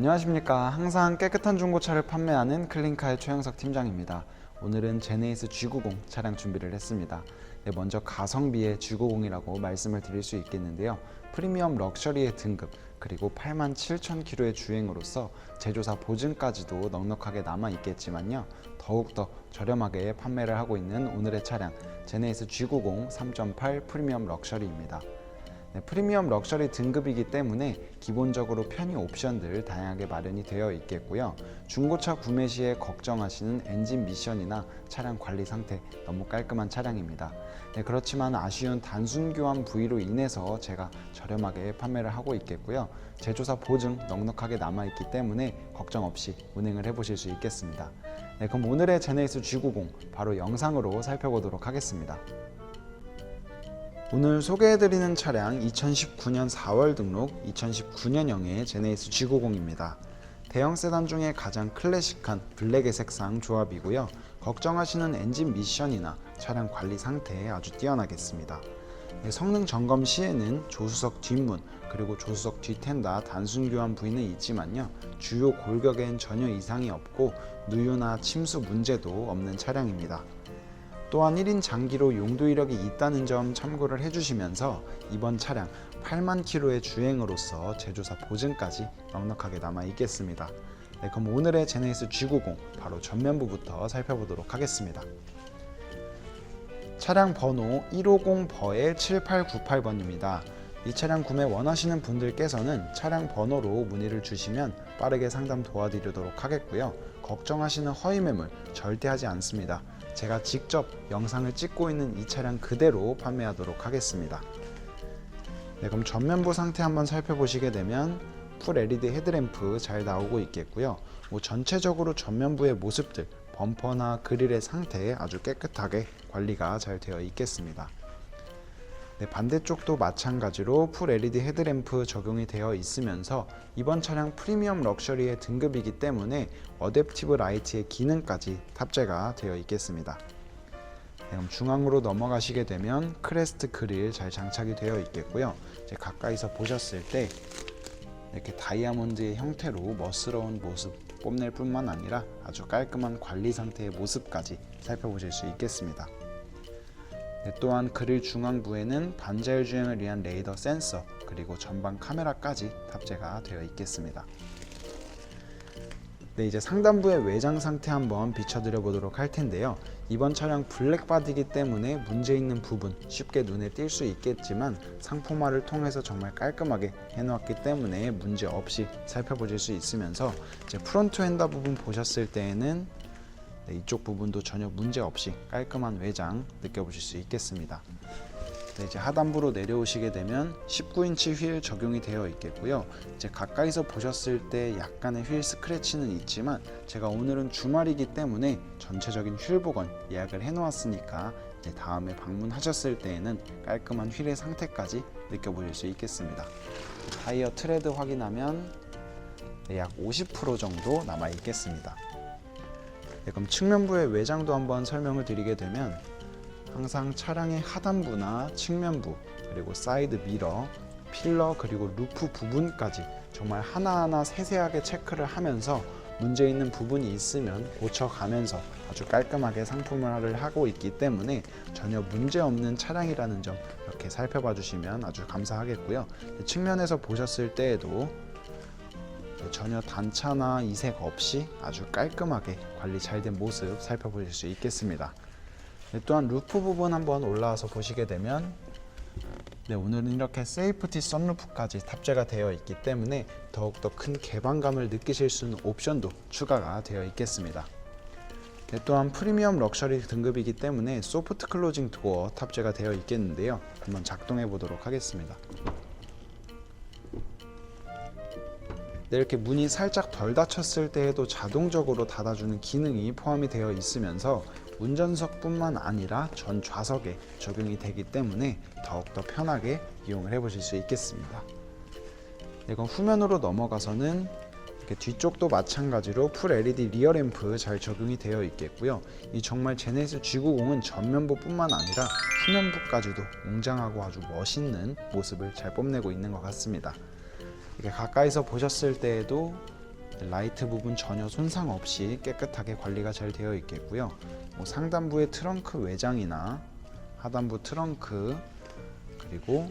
안녕하십니까. 항상 깨끗한 중고차를 판매하는 클린카의 최영석 팀장입니다. 오늘은 제네이스 G90 차량 준비를 했습니다. 네, 먼저 가성비의 G90이라고 말씀을 드릴 수 있겠는데요. 프리미엄 럭셔리의 등급 그리고 8만 7천 킬로의 주행으로서 제조사 보증까지도 넉넉하게 남아 있겠지만요. 더욱더 저렴하게 판매를 하고 있는 오늘의 차량 제네이스 G90 3.8 프리미엄 럭셔리입니다. 네, 프리미엄 럭셔리 등급이기 때문에 기본적으로 편의 옵션들 다양하게 마련이 되어 있겠고요. 중고차 구매 시에 걱정하시는 엔진 미션이나 차량 관리 상태 너무 깔끔한 차량입니다. 네, 그렇지만 아쉬운 단순 교환 부위로 인해서 제가 저렴하게 판매를 하고 있겠고요. 제조사 보증 넉넉하게 남아 있기 때문에 걱정 없이 운행을 해보실 수 있겠습니다. 네, 그럼 오늘의 제네이스 G90 바로 영상으로 살펴보도록 하겠습니다. 오늘 소개해드리는 차량 2019년 4월 등록 2019년형의 제네이스 G90입니다. 대형 세단 중에 가장 클래식한 블랙의 색상 조합이고요. 걱정하시는 엔진 미션이나 차량 관리 상태에 아주 뛰어나겠습니다. 네, 성능 점검 시에는 조수석 뒷문 그리고 조수석 뒷텐다 단순 교환 부위는 있지만요 주요 골격엔 전혀 이상이 없고 누유나 침수 문제도 없는 차량입니다. 또한 1인 장기로 용도 이력이 있다는 점 참고를 해주시면서 이번 차량 8만 킬로의 주행으로서 제조사 보증까지 넉넉하게 남아 있겠습니다. 네, 그럼 오늘의 제네시스 G90 바로 전면부부터 살펴보도록 하겠습니다. 차량 번호 150버의 7898번입니다. 이 차량 구매 원하시는 분들께서는 차량 번호로 문의를 주시면 빠르게 상담 도와드리도록 하겠고요. 걱정하시는 허위 매물 절대 하지 않습니다. 제가 직접 영상을 찍고 있는 이 차량 그대로 판매하도록 하겠습니다. 네, 그럼 전면부 상태 한번 살펴보시게 되면 풀 LED 헤드램프 잘 나오고 있겠고요. 뭐 전체적으로 전면부의 모습들, 범퍼나 그릴의 상태 아주 깨끗하게 관리가 잘 되어 있겠습니다. 네, 반대쪽도 마찬가지로 풀 LED 헤드램프 적용이 되어 있으면서 이번 차량 프리미엄 럭셔리의 등급이기 때문에 어댑티브 라이트의 기능까지 탑재가 되어 있겠습니다. 네, 그럼 중앙으로 넘어가시게 되면 크레스트 그릴 잘 장착이 되어 있겠고요. 이제 가까이서 보셨을 때 이렇게 다이아몬드의 형태로 멋스러운 모습 뽐낼 뿐만 아니라 아주 깔끔한 관리 상태의 모습까지 살펴보실 수 있겠습니다. 네, 또한 그릴 중앙부에는 반자율 주행을 위한 레이더 센서 그리고 전방 카메라까지 탑재가 되어 있겠습니다. 네, 이제 상단부의 외장 상태 한번 비춰드려 보도록 할 텐데요. 이번 차량 블랙 바디이기 때문에 문제 있는 부분 쉽게 눈에 띌 수 있겠지만 상품화를 통해서 정말 깔끔하게 해놓았기 때문에 문제 없이 살펴보실 수 있으면서 이제 프론트 핸더 부분 보셨을 때에는 네, 이쪽 부분도 전혀 문제 없이 깔끔한 외장 느껴보실 수 있겠습니다. 네, 이제 하단부로 내려오시게 되면 19인치 휠 적용이 되어 있겠고요. 이제 가까이서 보셨을 때 약간의 휠 스크래치는 있지만 제가 오늘은 주말이기 때문에 전체적인 휠 복원 예약을 해놓았으니까 이제 다음에 방문하셨을 때에는 깔끔한 휠의 상태까지 느껴보실 수 있겠습니다. 타이어 트레드 확인하면 네, 약50% 정도 남아 있겠습니다. 네, 그럼 측면부의 외장도 한번 설명을 드리게 되면 항상 차량의 하단부나 측면부 그리고 사이드 미러, 필러 그리고 루프 부분까지 정말 하나하나 세세하게 체크를 하면서 문제 있는 부분이 있으면 고쳐가면서 아주 깔끔하게 상품화를 하고 있기 때문에 전혀 문제 없는 차량이라는 점 이렇게 살펴봐 주시면 아주 감사하겠고요. 측면에서 보셨을 때에도 전혀 단차나 이색 없이 아주 깔끔하게 관리 잘 된 모습 살펴보실 수 있겠습니다. 네, 또한 루프 부분 한번 올라와서 보시게 되면 네, 오늘은 이렇게 세이프티 선루프까지 탑재가 되어 있기 때문에 더욱더 큰 개방감을 느끼실 수 있는 옵션도 추가가 되어 있겠습니다. 네, 또한 프리미엄 럭셔리 등급이기 때문에 소프트 클로징 도어 탑재가 되어 있겠는데요. 한번 작동해 보도록 하겠습니다. 이렇게 문이 살짝 덜 닫혔을 때에도 자동적으로 닫아주는 기능이 포함이 되어 있으면서 운전석뿐만 아니라 전 좌석에 적용이 되기 때문에 더욱더 편하게 이용을 해보실 수 있겠습니다. 네, 그럼 후면으로 넘어가서는 뒤쪽도 마찬가지로 풀 LED 리어 램프 잘 적용이 되어 있겠고요. 이 정말 제네시스 G90은 전면부뿐만 아니라 후면부까지도 웅장하고 아주 멋있는 모습을 잘 뽐내고 있는 것 같습니다. 가까이서 보셨을 때에도 라이트 부분 전혀 손상 없이 깨끗하게 관리가 잘 되어 있겠고요. 뭐 상단부의 트렁크 외장이나 하단부 트렁크 그리고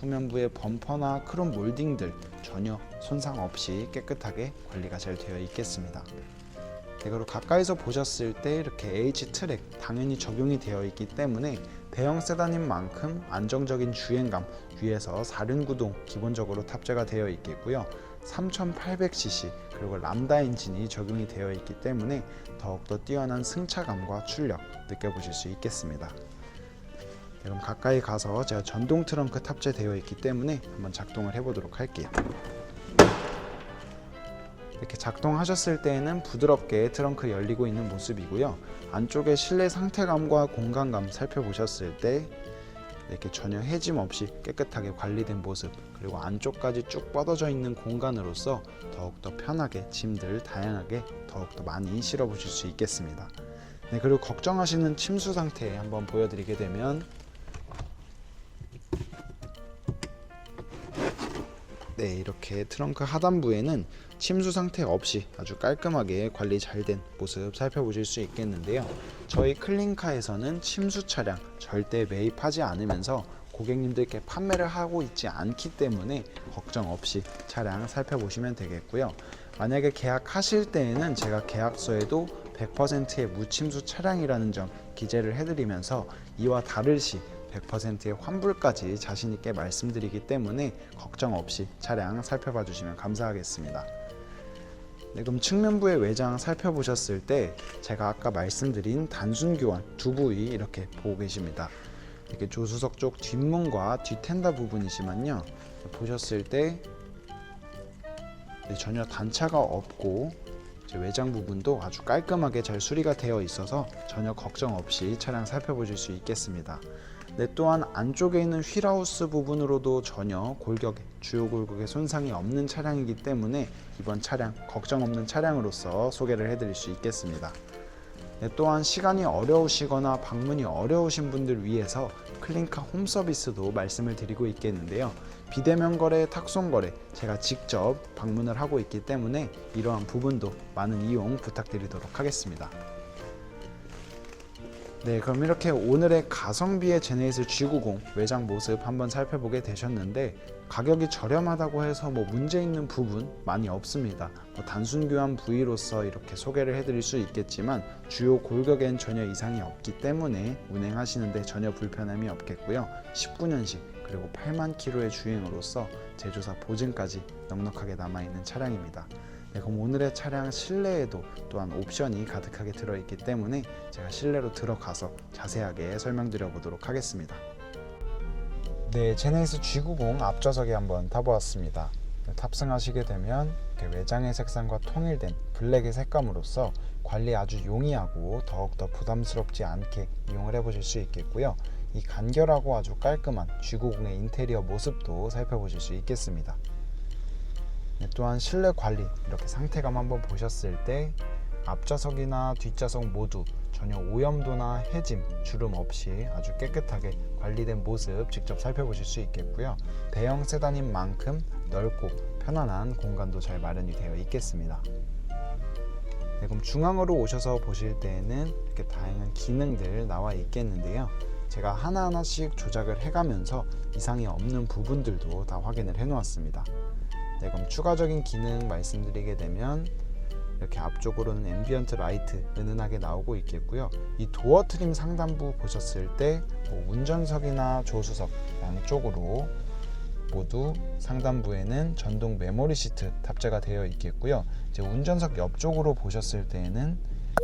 후면부의 범퍼나 크롬 몰딩들 전혀 손상 없이 깨끗하게 관리가 잘 되어 있겠습니다. 네, 그리고 가까이서 보셨을 때 이렇게 H 트랙 당연히 적용이 되어 있기 때문에 대형 세단인 만큼 안정적인 주행감 위에서 4륜 구동 기본적으로 탑재가 되어 있겠고요. 3800cc 그리고 람다 엔진이 적용이 되어 있기 때문에 더욱더 뛰어난 승차감과 출력 느껴보실 수 있겠습니다. 네, 그럼 가까이 가서 제가 전동 트렁크 탑재되어 있기 때문에 한번 작동을 해보도록 할게요. 이렇게 작동하셨을 때에는 부드럽게 트렁크 열리고 있는 모습이고요. 안쪽의 실내 상태감과 공간감 살펴보셨을 때 이렇게 전혀 해짐 없이 깨끗하게 관리된 모습 그리고 안쪽까지 쭉 뻗어져 있는 공간으로서 더욱더 편하게 짐들 다양하게 더욱더 많이 실어 보실 수 있겠습니다. 네, 그리고 걱정하시는 침수 상태 한번 보여드리게 되면 네, 이렇게 트렁크 하단부에는 침수 상태 없이 아주 깔끔하게 관리 잘 된 모습 살펴보실 수 있겠는데요. 저희 클린카에서는 침수 차량 절대 매입하지 않으면서 고객님들께 판매를 하고 있지 않기 때문에 걱정 없이 차량 살펴보시면 되겠고요. 만약에 계약하실 때에는 제가 계약서에도 100%의 무침수 차량이라는 점 기재를 해드리면서 이와 다를 시 100%의 환불까지 자신 있게 말씀드리기 때문에 걱정 없이 차량 살펴봐 주시면 감사하겠습니다. 네, 그럼 측면부의 외장 살펴보셨을 때 제가 아까 말씀드린 단순 교환 두 부위 이렇게 보고 계십니다. 이렇게 조수석 쪽 뒷문과 뒷텐다 부분이지만요. 보셨을 때 네, 전혀 단차가 없고 외장 부분도 아주 깔끔하게 잘 수리가 되어 있어서 전혀 걱정 없이 차량 살펴보실 수 있겠습니다. 네, 또한 안쪽에 있는 휠하우스 부분으로도 전혀 골격에 주요 골격에 손상이 없는 차량이기 때문에 이번 차량 걱정 없는 차량으로서 소개를 해드릴 수 있겠습니다. 네, 또한 시간이 어려우시거나 방문이 어려우신 분들 위해서 클린카 홈 서비스도 말씀을 드리고 있겠는데요. 비대면 거래, 탁송 거래 제가 직접 방문을 하고 있기 때문에 이러한 부분도 많은 이용 부탁드리도록 하겠습니다. 네, 그럼 이렇게 오늘의 가성비의 제네시스 G90 외장 모습 한번 살펴보게 되셨는데 가격이 저렴하다고 해서 뭐 문제 있는 부분 많이 없습니다. 뭐 단순 교환 부위로서 이렇게 소개를 해드릴 수 있겠지만 주요 골격엔 전혀 이상이 없기 때문에 운행하시는데 전혀 불편함이 없겠고요. 19년식 그리고 8만 킬로의 주행으로서 제조사 보증까지 넉넉하게 남아 있는 차량입니다. 네, 그럼 오늘의 차량 실내에도 또한 옵션이 가득하게 들어있기 때문에 제가 실내로 들어가서 자세하게 설명드려 보도록 하겠습니다. 네, 제네시스 G90 앞좌석에 한번 타보았습니다. 네, 탑승하시게 되면 외장의 색상과 통일된 블랙의 색감으로서 관리 아주 용이하고 더욱더 부담스럽지 않게 이용을 해보실 수 있겠고요. 이 간결하고 아주 깔끔한 G90의 인테리어 모습도 살펴보실 수 있겠습니다. 네, 또한 실내 관리 이렇게 상태감 한번 보셨을 때 앞좌석이나 뒷좌석 모두 전혀 오염도나 해짐, 주름 없이 아주 깨끗하게 관리된 모습 직접 살펴보실 수 있겠고요. 대형 세단인 만큼 넓고 편안한 공간도 잘 마련이 되어 있겠습니다. 네, 그럼 중앙으로 오셔서 보실 때에는 이렇게 다양한 기능들 나와 있겠는데요. 제가 하나하나씩 조작을 해가면서 이상이 없는 부분들도 다 확인을 해 놓았습니다. 네, 그럼 추가적인 기능 말씀드리게 되면 이렇게 앞쪽으로는 앰비언트 라이트 은은하게 나오고 있겠고요. 이 도어 트림 상단부 보셨을 때 뭐 운전석이나 조수석 양쪽으로 모두 상단부에는 전동 메모리 시트 탑재가 되어 있겠고요. 이제 운전석 옆쪽으로 보셨을 때에는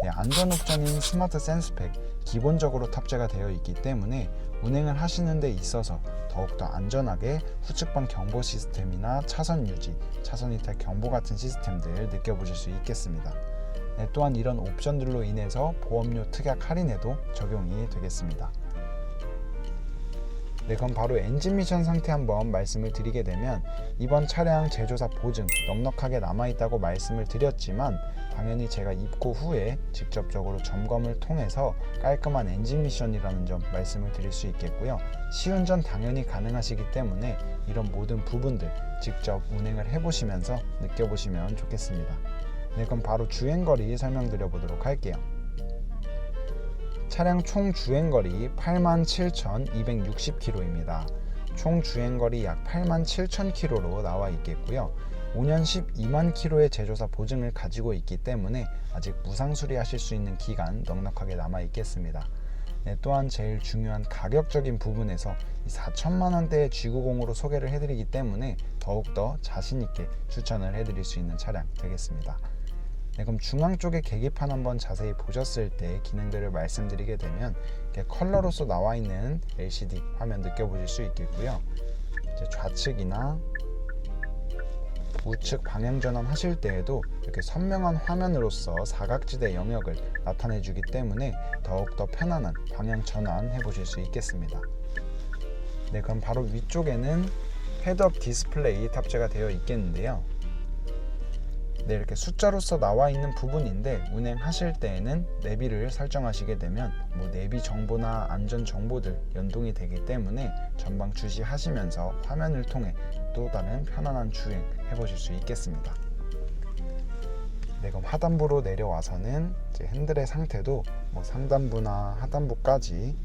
네, 안전 옵션인 스마트 센스팩 기본적으로 탑재가 되어 있기 때문에 운행을 하시는 데 있어서 더욱더 안전하게 후측방 경보 시스템이나 차선 유지, 차선 이탈 경보 같은 시스템들 느껴보실 수 있겠습니다. 네, 또한 이런 옵션들로 인해서 보험료 특약 할인에도 적용이 되겠습니다. 네, 그럼 바로 엔진 미션 상태 한번 말씀을 드리게 되면 이번 차량 제조사 보증 넉넉하게 남아있다고 말씀을 드렸지만 당연히 제가 입고 후에 직접적으로 점검을 통해서 깔끔한 엔진 미션이라는 점 말씀을 드릴 수 있겠고요. 시운전 당연히 가능하시기 때문에 이런 모든 부분들 직접 운행을 해보시면서 느껴보시면 좋겠습니다. 네, 그럼 바로 주행거리 설명드려 보도록 할게요. 차량 총 주행거리 87,260km입니다. 총 주행거리 약 87,000km로 나와 있겠고요. 5년 12만 킬로의 제조사 보증을 가지고 있기 때문에 아직 무상 수리하실 수 있는 기간 넉넉하게 남아 있겠습니다. 네, 또한 제일 중요한 가격적인 부분에서 이 4천만 원대의 G90으로 소개를 해드리기 때문에 더욱더 자신 있게 추천을 해드릴 수 있는 차량 되겠습니다. 네, 그럼 중앙 쪽에 계기판 한번 자세히 보셨을 때 기능들을 말씀드리게 되면 컬러로서 나와 있는 LCD 화면 느껴보실 수 있겠고요. 좌측이나 우측 방향 전환 하실 때에도 이렇게 선명한 화면으로서 사각지대 영역을 나타내 주기 때문에 더욱더 편안한 방향 전환 해 보실 수 있겠습니다. 네, 그럼 바로 위쪽에는 헤드업 디스플레이 탑재가 되어 있겠는데요. 네, 이렇게 숫자로서 나와 있는 부분인데 운행하실 때에는 내비를 설정하시게 되면 뭐 내비 정보나 안전 정보들 연동이 되기 때문에 전방 주시하시면서 화면을 통해 또 다른 편안한 주행 해보실 수 있겠습니다. 네, 그럼 하단부로 내려와서는 핸들의 상태도 뭐 상단부나 하단부까지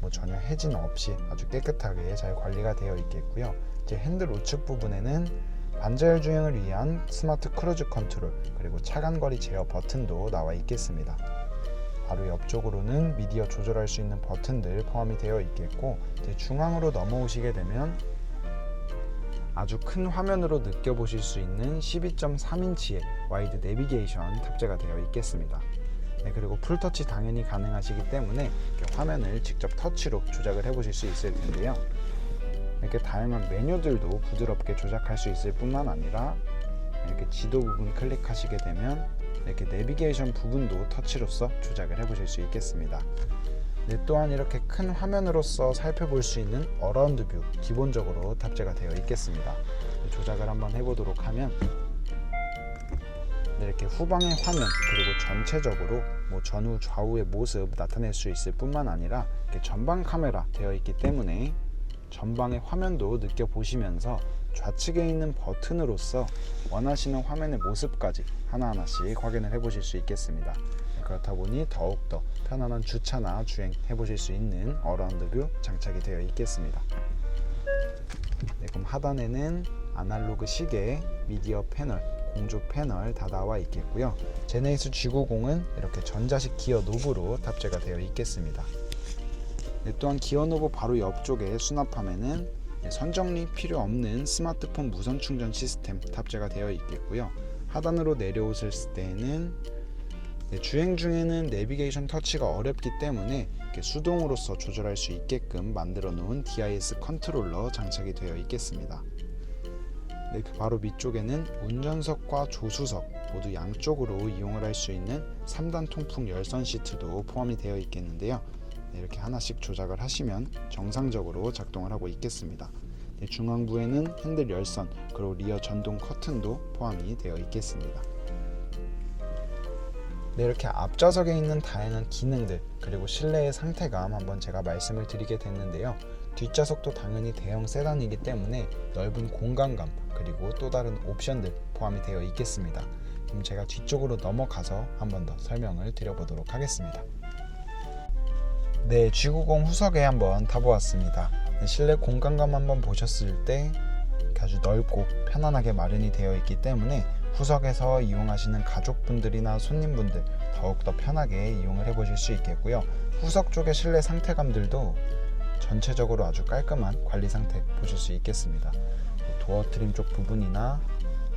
뭐 전혀 해진 없이 아주 깨끗하게 잘 관리가 되어 있겠고요. 이제 핸들 우측 부분에는 반자율 주행을 위한 스마트 크루즈 컨트롤 그리고 차간거리 제어 버튼도 나와 있겠습니다. 바로 옆쪽으로는 미디어 조절할 수 있는 버튼들 포함이 되어 있겠고 중앙으로 넘어오시게 되면 아주 큰 화면으로 느껴보실 수 있는 12.3인치의 와이드 내비게이션 탑재가 되어 있겠습니다. 네, 그리고 풀터치 당연히 가능하시기 때문에 이렇게 화면을 직접 터치로 조작을 해보실 수 있을 텐데요. 이렇게 다양한 메뉴들도 부드럽게 조작할 수 있을 뿐만 아니라 이렇게 지도 부분 클릭하시게 되면 이렇게 내비게이션 부분도 터치로서 조작을 해보실 수 있겠습니다. 네, 또한 이렇게 큰 화면으로서 살펴볼 수 있는 어라운드 뷰 기본적으로 탑재가 되어 있겠습니다. 조작을 한번 해보도록 하면 네, 이렇게 후방의 화면 그리고 전체적으로 뭐 전후 좌우의 모습 나타낼 수 있을 뿐만 아니라 전방 카메라 되어 있기 때문에 전방의 화면도 느껴보시면서 좌측에 있는 버튼으로서 원하시는 화면의 모습까지 하나하나씩 확인을 해보실 수 있겠습니다. 그렇다 보니 더욱더 편안한 주차나 주행 해보실 수 있는 어라운드 뷰 장착이 되어 있겠습니다. 네, 그럼 하단에는 아날로그 시계, 미디어 패널, 공조 패널 다 나와 있겠고요. 제네이스 G90은 이렇게 전자식 기어 노브로 탑재가 되어 있겠습니다. 네, 또한 기어 노브 바로 옆쪽에 수납함에는 네, 선정리 필요 없는 스마트폰 무선 충전 시스템 탑재가 되어 있겠고요. 하단으로 내려오실 때에는 네, 주행 중에는 내비게이션 터치가 어렵기 때문에 수동으로서 조절할 수 있게끔 만들어 놓은 DIS 컨트롤러 장착이 되어 있겠습니다. 네, 그 바로 밑쪽에는 운전석과 조수석 모두 양쪽으로 이용을 할 수 있는 3단 통풍 열선 시트도 포함이 되어 있겠는데요. 네, 이렇게 하나씩 조작을 하시면 정상적으로 작동을 하고 있겠습니다. 네, 중앙부에는 핸들 열선 그리고 리어 전동 커튼도 포함이 되어 있겠습니다. 네, 이렇게 앞좌석에 있는 다양한 기능들 그리고 실내의 상태감 한번 제가 말씀을 드리게 됐는데요. 뒷좌석도 당연히 대형 세단이기 때문에 넓은 공간감 그리고 또 다른 옵션들 포함이 되어 있겠습니다. 그럼 제가 뒤쪽으로 넘어가서 한번 더 설명을 드려보도록 하겠습니다. 네, G90 후석에 한번 타보았습니다. 네, 실내 공간감 한번 보셨을 때 아주 넓고 편안하게 마련이 되어 있기 때문에 후석에서 이용하시는 가족분들이나 손님분들 더욱더 편하게 이용을 해보실 수 있겠고요. 후석 쪽의 실내 상태감들도 전체적으로 아주 깔끔한 관리 상태 보실 수 있겠습니다. 도어 트림 쪽 부분이나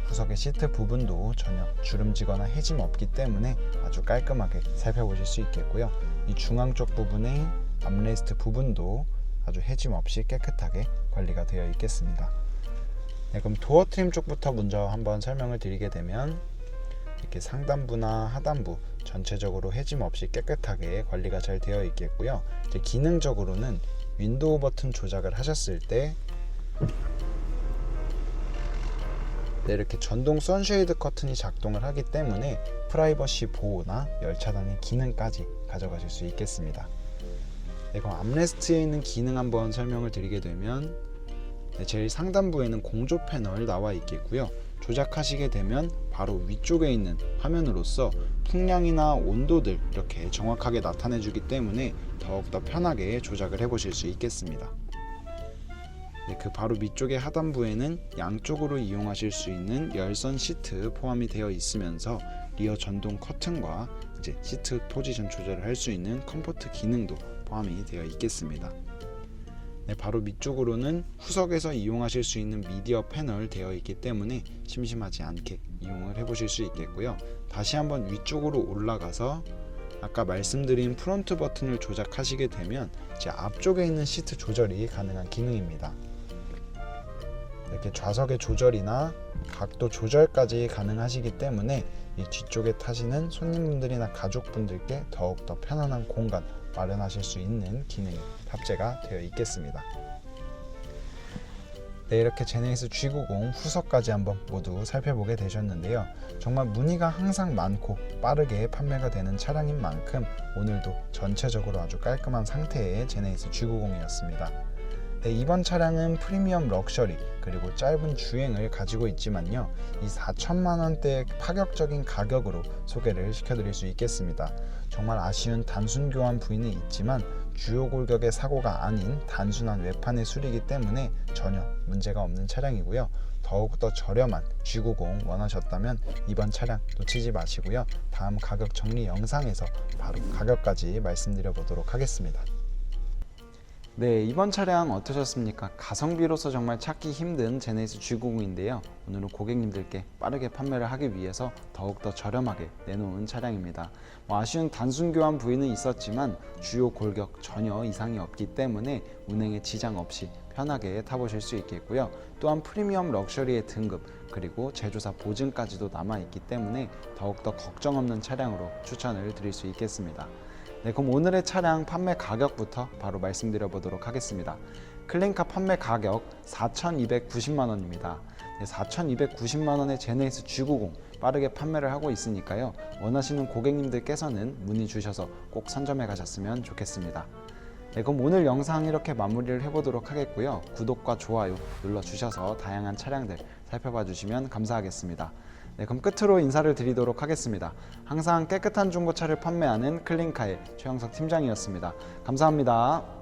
후석의 시트 부분도 전혀 주름지거나 해짐 없기 때문에 아주 깔끔하게 살펴보실 수 있겠고요. 이 중앙 쪽 부분의 암레스트 부분도 아주 해짐 없이 깨끗하게 관리가 되어 있겠습니다. 네, 그럼 도어 트림 쪽부터 먼저 한번 설명을 드리게 되면 이렇게 상단부나 하단부 전체적으로 해짐 없이 깨끗하게 관리가 잘 되어 있겠고요. 이제 기능적으로는 윈도우 버튼 조작을 하셨을 때 네, 이렇게 전동 선쉐이드 커튼이 작동을 하기 때문에 프라이버시 보호나 열 차단의 기능까지 가져가실 수 있겠습니다. 네, 그럼 암레스트에 있는 기능 한번 설명을 드리게 되면 네, 제일 상단부에는 공조 패널 나와 있겠고요. 조작하시게 되면 바로 위쪽에 있는 화면으로서 풍량이나 온도들 이렇게 정확하게 나타내 주기 때문에 더욱더 편하게 조작을 해 보실 수 있겠습니다. 네, 그 바로 밑쪽의 하단부에는 양쪽으로 이용하실 수 있는 열선 시트 포함이 되어 있으면서 리어 전동 커튼과 이제 시트 포지션 조절을 할 수 있는 컴포트 기능도 포함이 되어 있겠습니다. 네, 바로 밑쪽으로는 후석에서 이용하실 수 있는 미디어 패널 되어 있기 때문에 심심하지 않게 이용을 해보실 수 있겠고요. 다시 한번 위쪽으로 올라가서 아까 말씀드린 프론트 버튼을 조작하시게 되면 이제 앞쪽에 있는 시트 조절이 가능한 기능입니다. 이렇게 좌석의 조절이나 각도 조절까지 가능하시기 때문에 이 뒤쪽에 타시는 손님분들이나 가족분들께 더욱더 편안한 공간 마련하실 수 있는 기능이 탑재가 되어 있겠습니다. 네, 이렇게 제네시스 G90 후석까지 한번 모두 살펴보게 되셨는데요. 정말 문의가 항상 많고 빠르게 판매가 되는 차량인 만큼 오늘도 전체적으로 아주 깔끔한 상태의 제네시스 G90이었습니다. 네, 이번 차량은 프리미엄 럭셔리 그리고 짧은 주행을 가지고 있지만요. 이 4천만 원대 파격적인 가격으로 소개를 시켜드릴 수 있겠습니다. 정말 아쉬운 단순 교환 부위는 있지만 주요 골격의 사고가 아닌 단순한 외판의 수리이기 때문에 전혀 문제가 없는 차량이고요. 더욱더 저렴한 G90 원하셨다면 이번 차량 놓치지 마시고요. 다음 가격 정리 영상에서 바로 가격까지 말씀드려 보도록 하겠습니다. 네, 이번 차량 어떠셨습니까? 가성비로서 정말 찾기 힘든 제네시스 G90인데요. 오늘은 고객님들께 빠르게 판매를 하기 위해서 더욱더 저렴하게 내놓은 차량입니다. 뭐 아쉬운 단순 교환 부위는 있었지만 주요 골격 전혀 이상이 없기 때문에 운행에 지장 없이 편하게 타보실 수 있겠고요. 또한 프리미엄 럭셔리의 등급 그리고 제조사 보증까지도 남아 있기 때문에 더욱더 걱정 없는 차량으로 추천을 드릴 수 있겠습니다. 네, 그럼 오늘의 차량 판매 가격부터 바로 말씀드려 보도록 하겠습니다. 클린카 판매 가격 4,290만 원입니다. 네, 4,290만 원의 제네시스 G90 빠르게 판매를 하고 있으니까요. 원하시는 고객님들께서는 문의 주셔서 꼭 선점해 가셨으면 좋겠습니다. 네, 그럼 오늘 영상 이렇게 마무리를 해보도록 하겠고요. 구독과 좋아요 눌러 주셔서 다양한 차량들 살펴봐 주시면 감사하겠습니다. 네, 그럼 끝으로 인사를 드리도록 하겠습니다. 항상 깨끗한 중고차를 판매하는 클린카의 최영석 팀장이었습니다. 감사합니다.